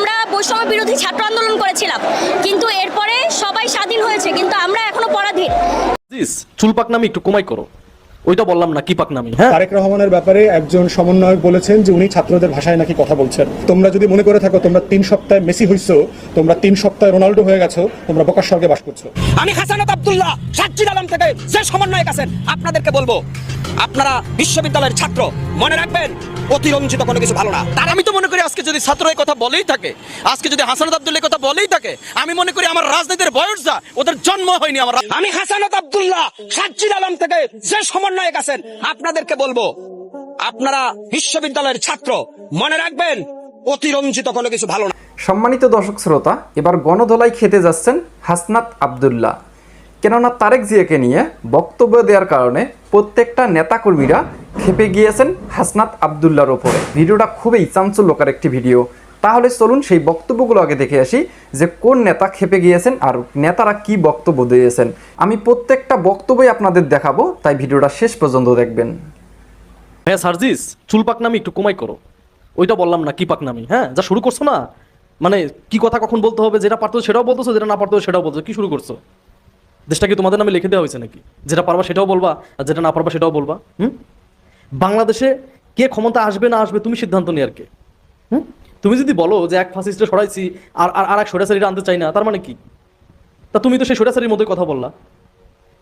আমরা বৈষম্য বিরোধী ছাত্র আন্দোলন করেছিলাম। কিন্তু এরপরে সবাই স্বাধীন হয়েছে, কিন্তু আমরা এখনও পরাধীন। চুলপাক নামে একটু কমাই করো। ওইটা বললাম না কি পাকনামি? হ্যাঁ? তারেক রহমানের ব্যাপারে একজন সমন্বয়ক বলেছেন যে উনি ছাত্রদের ভাষায় নাকি কথা বলছেন। তোমরা যদি মনে করে থাকো তোমরা তিন সপ্তাহে মেসি হইছো তোমরা তিন সপ্তাহে রোনাল্ডো হয়ে গেছো তোমরা বোকার স্বর্গে বাস করছ। আমি হাসানাত আব্দুল্লাহ সাজ্জিদ আলম থেকে যে সমন্বয়ক আছেন আপনাদেরকে বলব আপনারা বিশ্ববিদ্যালয়ের ছাত্র মনে রাখবেন অতিরঞ্জিত কোনো কিছু ভালো না। তার আমি তো মনে করি আজকে যদি ছাত্র এই কথা বলেই থাকে আজকে যদি হাসানাত আব্দুল্লাহ কথা বলেই থাকে আমি মনে করি আমার রাজনীতির বয়স যা ওদের জন্ম হয়নি আমার আমি হাসানাত আব্দুল্লাহ সাজ্জিদ আলম থেকে যে সমন্বয়ক আছেন, আপনাদেরকে বলব, আপনারা বিশ্ববিদ্যালয়ের ছাত্র, মনে রাখবেন, অতিরঞ্জিত কোনো কিছু ভালো না। সম্মানিত দর্শক শ্রোতা, এবার গণধোলাই খেতে যাচ্ছেন হাসনাত আবদুল্লাহ। কেননা তারেক জিয়াকে নিয়ে বক্তব্য দেওয়ার কারণে প্রত্যেকটা নেতাকর্মীরা খেপে গিয়েছেন হাসনাত আবদুল্লার ওপরে। ভিডিওটা খুবই চাঞ্চল্যকর একটি ভিডিও। তাহলে চলুন সেই বক্তব্যগুলো আগে দেখে আসি যে কোন নেতা খেপে গিয়েছেন আর নেতারা কি বক্তব্য দিয়েছেন। আমি প্রত্যেকটা বক্তব্যই আপনাদের দেখাবো, তাই ভিডিওটা শেষ পর্যন্ত দেখবেন। হ্যাঁ সার্জিস, চুল পাকনামি একটু কমাই করো। ওইটা বললাম না, কি পাকনামি? হ্যাঁ যা শুরু করছ না? মানে কি কথা কখন বলতে হবে? যেটা পারতো সেটাও বলতেছো, যেটা না পারতো সেটাও বলছো কি শুরু করছ? দেশটা কি তোমাদের নামে লিখে দেওয়া হয়েছে নাকি? যেটা পারবা সেটাও বলবা, আর যেটা না পারবা সেটাও বলবা, হুম? বাংলাদেশে কে ক্ষমতা আসবে না আসবে তুমি সিদ্ধান্ত নিয়ে আর কে, হুম? তুমি যদি বলো যে এক ফাসিস্টে সরাইছি, আর আর এক সরাসরিটা আনতে চাই না, তার মানে কি? তা তুমি তো সেই সরাসরির মতোই কথা বললা।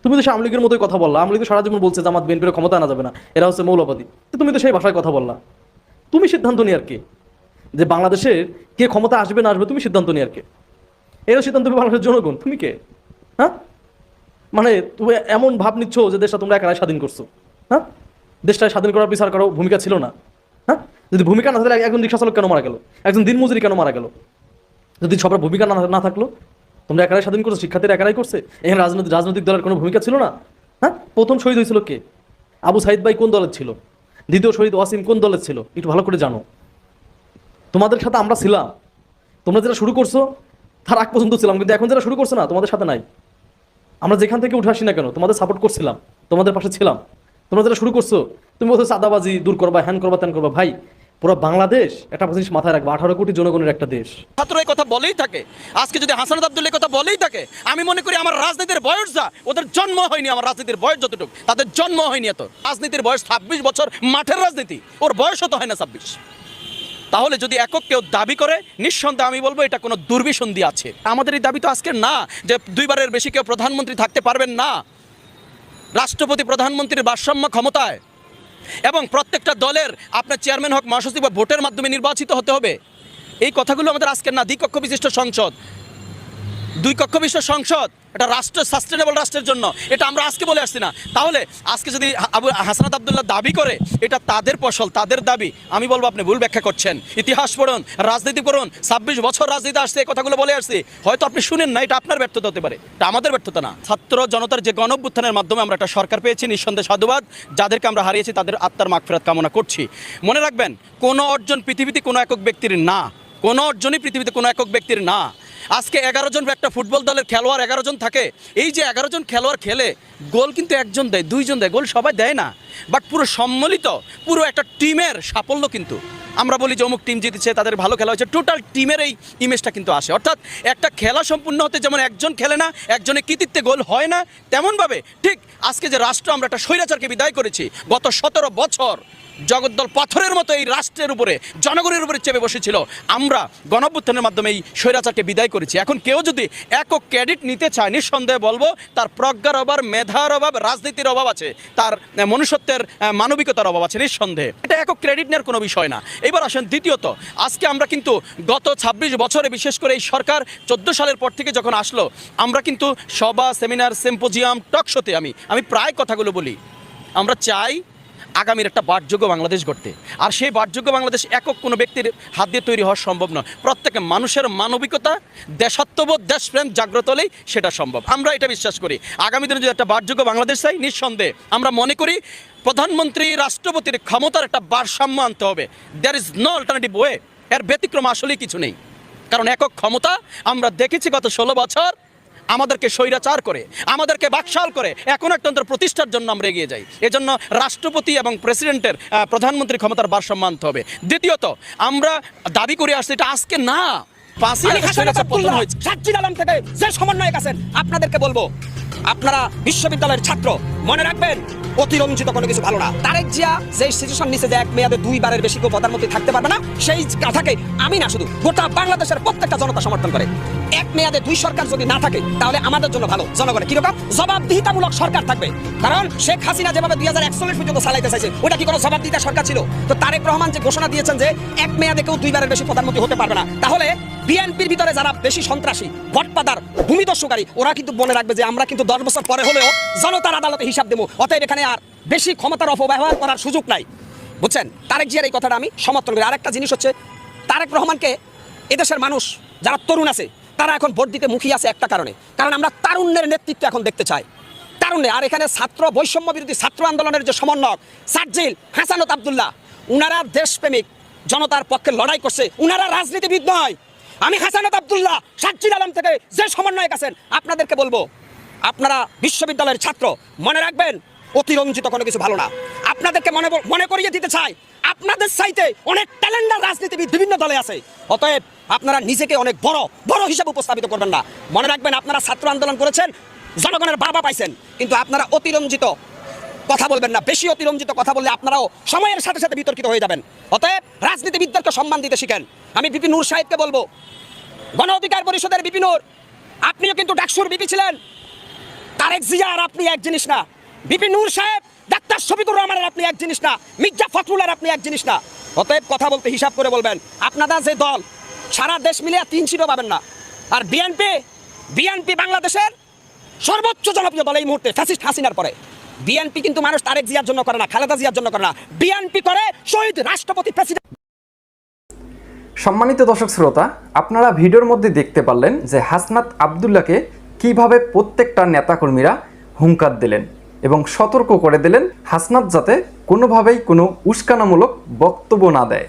তুমি তো সে আওয়ামী লীগের মতোই কথা বললা। আওয়ামী লীগ তো সারা জীবন বলছে যে আমার বিএনপির ক্ষমতা আনা যাবে না। এরা হচ্ছে মৌলবাদী। তো তুমি তো সেই ভাষায় কথা বললা। তুমি সিদ্ধান্ত নিয়ে আর কি? যে বাংলাদেশের কে ক্ষমতা আসবে না আসবে, তুমি সিদ্ধান্ত নিয়ে আর কি? এরা সিদ্ধান্ত বাংলাদেশের জনগণ। তুমি কে? হ্যাঁ? মানে তুমি এমন ভাব নিচ্ছ যে দেশটা তোমরা একাই স্বাধীন করছ। হ্যাঁ? দেশটা স্বাধীন করার বিচার করার ভূমিকা ছিল না। হ্যাঁ? যদি ভূমিকা না থাকলে একজন রিক্সা চালক কেন মারা গেল? একজন দিনমজুরি কেন মারা গেল? যদি সবার ভূমিকা না না থাকল, তোমরা একাই স্বাধীন করছ, শিক্ষার্থীরা একাই করছে। এখানে রাজনৈতিক রাজনৈতিক দলের কোনো ভূমিকা ছিল না? হ্যাঁ? প্রথম শহীদ হয়েছিল কে? আবু সাইদ ভাই কোন দলের ছিল? দ্বিতীয় শহীদ ওয়াসিম কোন দলের ছিল? একটু ভালো করে জানো। তোমাদের সাথে আমরা ছিলাম। তোমরা যেটা শুরু করছ, তার আগ পর্যন্ত ছিলাম, কিন্তু এখন যেটা শুরু করছ না, তোমাদের সাথে নাই। আমরা যেখান থেকে উঠে আসি না কেন, তোমাদের সাপোর্ট করছিলাম, তোমাদের পাশে ছিলাম। তোমরা যেটা শুরু করছ, তুমি বলছো, চাঁদাবাজি দূর করবা, হ্যান করবা, ত্যান করবা। ভাই পুরো বাংলাদেশ একটা জিনিস মাথায় রাখবা। আঠারো কোটি জনগণের একটা দেশ। ছাত্র এই কথা বলেই থাকে। আজকে যদি হাসানাত আব্দুল্লাহ এই কথা বলেই থাকে, আমি মনে করি আমার রাজনীতির বয়স যা, ওদের জন্ম হয়নি আমার রাজনীতির বয়স যতটুকু। তাদের জন্ম হয়নি এত। রাজনীতির বয়স ছাব্বিশ বছর মাঠের রাজনীতি। ওর বয়স হতো হয় না ছাব্বিশ। তাহলে যদি একক কেউ দাবি করে, নিঃসন্দেহে আমি বলব এটা কোনো দুর্বিসন্ধি আছে। আমাদের এই দাবি তো আজকে না, যে দুইবারের বেশি কেউ প্রধানমন্ত্রী থাকতে পারবেন না। রাষ্ট্রপতি প্রধানমন্ত্রীর ভারসাম্য ক্ষমতায় এবং প্রত্যেকটা দলের আপনার চেয়ারম্যান হোক মহাসচিব ভোটের মাধ্যমে নির্বাচিত হতে হবে। এই কথাগুলো আমাদের আজকের না দ্বিকক্ষ বিশিষ্ট সংসদ। দুই কক্ষ বিশ্ব সংসদ, এটা রাষ্ট্র সাস্টেনেবল রাষ্ট্রের জন্য। এটা আমরা আজকে বলে আসছি না। তাহলে আজকে যদি আবু হাসানাত আবদুল্লাহ দাবি করে, এটা তাদের ফসল, তাদের দাবি। আমি বলব, আপনি ভুল ব্যাখ্যা করছেন। ইতিহাস পড়ুন, রাজনীতি করুন ছাব্বিশ বছর রাজনীতি আসছে, এই কথাগুলো বলে আসছি। হয়তো আপনি শুনেন না, এটা আপনার ব্যর্থতা হতে পারে। এটা আমাদের ব্যর্থতা না। ছাত্র জনতার যে গণভ্যুত্থানের মাধ্যমে আমরা একটা সরকার পেয়েছি, নিঃসন্দেহে সাধুবাদ। যাদেরকে আমরা হারিয়েছি, তাদের আত্মার মাগ মাগফেরাত কামনা করছি। মনে রাখবেন, কোনো অর্জন পৃথিবীতে কোনো একক ব্যক্তির না। কোনো অর্জনই পৃথিবীতে কোনো একক ব্যক্তির না। আজকে এগারো জন একটা ফুটবল দলের খেলোয়াড় এগারো জন থাকে। এই যে এগারো জন খেলোয়াড় খেলে গোল কিন্তু একজন দেয়, দুইজন দেয়, গোল সবাই দেয় না। বাট পুরো সম্মিলিত, পুরো একটা টিমের সাফল্য কিন্তু। আমরা বলি যে অমুক টিম জিতেছে, তাদের ভালো খেলা হয়েছে, টোটাল টিমের এই ইমেজটা কিন্তু আসে। অর্থাৎ একটা খেলা সম্পূর্ণ হতে যেমন একজন খেলে না, একজনের কৃতিত্বে গোল হয় না, তেমনভাবে ঠিক আজকে যে রাষ্ট্র আমরা একটা স্বৈরাচারকে বিদায় করেছি, গত সতেরো বছর জগদ্দল পাথরের মতো এই রাষ্ট্রের উপরে, জনগণের উপরে চেপে বসেছিল। আমরা গণঅভ্যুত্থানের মাধ্যমে এই স্বৈরাচারকে বিদায় করেছি। এখন কেউ যদি একক ক্রেডিট নিতে চায়, নিঃসন্দেহে বলব, তার প্রজ্ঞার অভাব, মেধার অভাব, রাজনীতির অভাব আছে। তার মনুষ্যত্বের মানবিকতার অভাব আছে, নিঃসন্দেহে। এটা একক ক্রেডিট নেওয়ার কোনো বিষয় না। এবার আসেন দ্বিতীয়ত। আজকে আমরা কিন্তু গত ছাব্বিশ বছরে, বিশেষ করে এই সরকার চোদ্দ সালের পর থেকে যখন আসলো, আমরা কিন্তু সভা, সেমিনার, সিম্পোজিয়াম টকশোতে আমি আমি প্রায় কথাগুলো বলি। আমরা চাই আগামীর একটা বাটযোগ্য বাংলাদেশ গড়তে। আর সেই বাটযোগ্য বাংলাদেশ একক কোনো ব্যক্তির হাত দিয়ে তৈরি হওয়া সম্ভব নয়। প্রত্যেকে মানুষের মানবিকতা, দেশাত্মবোধ, দেশপ্রেম জাগ্রত হলেই সেটা সম্ভব। আমরা এটা বিশ্বাস করি। আগামী দিনে যদি একটা বাটযোগ্য বাংলাদেশ চাই, নিঃসন্দেহে আমরা মনে করি প্রধানমন্ত্রী, রাষ্ট্রপতির ক্ষমতার একটা ভারসাম্য আনতে হবে। There is no alternative way এর ব্যতিক্রম আসলেই কিছু নেই। কারণ একক ক্ষমতা আমরা দেখেছি গত ষোলো বছর আমাদেরকে স্বৈরাচার করে আমাদেরকে বাকশাল করে এখন একতন্ত্র প্রতিষ্ঠার জন্য আমরা এগিয়ে যাই। এজন্য রাষ্ট্রপতি এবং প্রেসিডেন্টের প্রধানমন্ত্রী ক্ষমতার ভারসাম্য আনতে হবে। দ্বিতীয়ত আমরা দাবি করে আসছি এটা আজকে না। থেকে যে সমন্বয়ক আছেন আপনাদেরকে বলব আপনারা বিশ্ববিদ্যালয়ের ছাত্র মনে রাখবেন অতিরঞ্জিত কোনো কিছু ভালো না। তারেক জিয়া যে সিচুয়েশন নিচে যে এক মেয়াদে দুইবারের বেশি কেউ প্রধানমন্ত্রী থাকতে পারবে না, সেই কথাকে আমি না শুধু, গোটা বাংলাদেশের প্রত্যেকটা জনতা সমর্থন করে। এক মেয়াদে দুই সরকার যদি না থাকে, তাহলে আমাদের জন্য ভালো। জনগণের কীরকম জবাবদিহিতামূলক সরকার থাকবে। কারণ শেখ হাসিনা যেভাবে দুই হাজার একচল্লিশ পর্যন্ত চালাইতে চাইছে, ওটা কি কোনো জবাবদিহিতা সরকার ছিল? তো তারেক রহমান যে ঘোষণা দিয়েছেন যে এক মেয়াদে কেউ দুইবারের বেশি প্রধানমন্ত্রী হতে পারবে না, তাহলে বিএনপির ভিতরে যারা বেশি সন্ত্রাসী ভটপাদার ভূমিদস্যুকারী, ওরা কিন্তু মনে রাখবে যে আমরা কিন্তু দশ বছর পরে হলেও জনতার আদালতে হিসাব দেবো। অতএব এখানে বেশি ক্ষমতার অপব্যবহার করার সুযোগ নাই। বুঝছেন? তারেক জিয়ার এই কথাটা আমি সমর্থন করি। আরেকটা জিনিস হচ্ছে, তারেক রহমানকে এদেশের মানুষ, যারা তরুণ আছে, তারা এখন ভোট দিতে মুখিয়ে আছে একটা কারণে। কারণ আমরা তারুণ্যের নেতৃত্ব এখন দেখতে চাই। তারুণ্যে, আর এখানে ছাত্র বৈষম্য বিরোধী ছাত্র আন্দোলনের যে সমন্বয়ক সার্জিল হাসানত আবদুল্লাহ, উনারা দেশপ্রেমিক, জনতার পক্ষে লড়াই করছে। উনারা রাজনীতিবিদ নয়। আমি হাসানত আবদুল্লাহ সাজ্জিদ আলম থেকে যে সমন্বয়ক আছেন, আপনাদেরকে বলব, আপনারা বিশ্ববিদ্যালয়ের ছাত্র, মনে রাখবেন অতিরঞ্জিত কোনো কিছু ভালো না। আপনাদেরকে মনে মনে করিয়ে দিতে চাই, আপনাদের সাইতে অনেক ট্যালেন্টার রাজনীতিবিদ বিভিন্ন দলে আছে। অতএব আপনারা নিজেকে অনেক বড় বড় হিসাবে উপস্থাপিত করবেন না। মনে রাখবেন, আপনারা ছাত্র আন্দোলন করেছেন, জনগণের বাবা পাইছেন, কিন্তু আপনারা অতিরঞ্জিত কথা বলবেন না। বেশি অতিরঞ্জিত কথা বললে আপনারাও সময়ের সাথে সাথে বিতর্কিত হয়ে যাবেন। অতএব রাজনীতিবিদদেরকে সম্মান দিতে শিখেন। আমি বিপিন নূর সাহেবকে বলব, গণ অধিকার পরিষদের বিপিন নূর, আপনিও কিন্তু ডাকসুর বিপি ছিলেন। তারেক জিয়া আর আপনি এক জিনিস না বিপিন নূর সাহেব, ডাক্তার শফিকুর রহমানের আপনি এক জিনিস না, মির্জা ফখরুল আর আপনি এক জিনিস না। অতএব কথা বলতে হিসাব করে বলবেন আপনারা যে দল, সারা দেশ মিলিয়ে তিন সিটও পাবেন না। আর বিএনপি বিএনপি বাংলাদেশের সর্বোচ্চ জনপ্রিয় দল এই মুহূর্তে ফ্যাসিস্ট হাসিনার পরে। বিএনপি কিন্তু মানুষ তারেক জিয়ার জন্য করে না, খালেদা জিয়ার জন্য করে না। বিএনপি করে শহীদ রাষ্ট্রপতি প্রেসিডেন্ট। সম্মানিত দর্শক শ্রোতা, আপনারা ভিডিওর মধ্যে দেখতে পারলেন যে হাসনাত আবদুল্লাহকে কীভাবে প্রত্যেকটা নেতাকর্মীরা হুঙ্কার দিলেন। এবং সতর্ক করে দিলেন হাসনাত যাতে কোনোভাবেই কোনো উস্কানামূলক বক্তব্য না দেয়।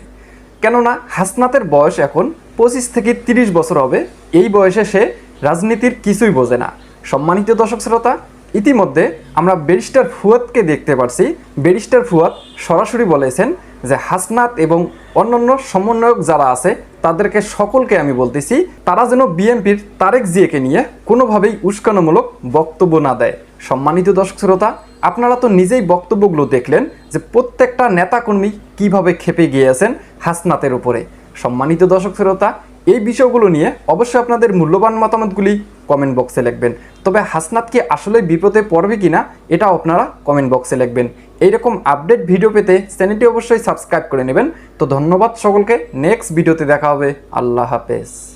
কেননা হাসনাতের বয়স এখন পঁচিশ থেকে তিরিশ বছর হবে। এই বয়সে সে রাজনীতির কিছুই বোঝে না। সম্মানিত দর্শক শ্রোতা, ইতিমধ্যে আমরা ব্যারিস্টার ফুয়াদকে দেখতে পারছি। ব্যারিস্টার ফুয়াদ সরাসরি বলেছেন যে হাসনাত এবং অন্যান্য সমন্বয়ক যারা আছে তাদেরকে সকলকে আমি বলতেছি, তারা যেন বিএনপির তারেক জিয়াকে নিয়ে কোনোভাবেই উস্কানোমূলক বক্তব্য না দেয়। সম্মানিত দর্শক শ্রোতা, আপনারা তো নিজেই বক্তব্যগুলো দেখলেন যে প্রত্যেকটা নেতাকর্মী কীভাবে খেপে গিয়েছেন হাসনাতের উপরে। সম্মানিত দর্শক শ্রোতা, এই বিষয়গুলো নিয়ে অবশ্যই আপনাদের মূল্যবান মতামতগুলি কমেন্ট বক্সে লিখবেন। তবে হাসনাত কি আসলে বিপদে পড়বে কিনা, এটাও আপনারা কমেন্ট বক্সে লিখবেন। এইরকম আপডেট ভিডিও পেতে চ্যানেলটি অবশ্যই সাবস্ক্রাইব করে নেবেন। তো ধন্যবাদ সকলকে নেক্সট ভিডিওতে দেখা হবে। আল্লাহ হাফেজ।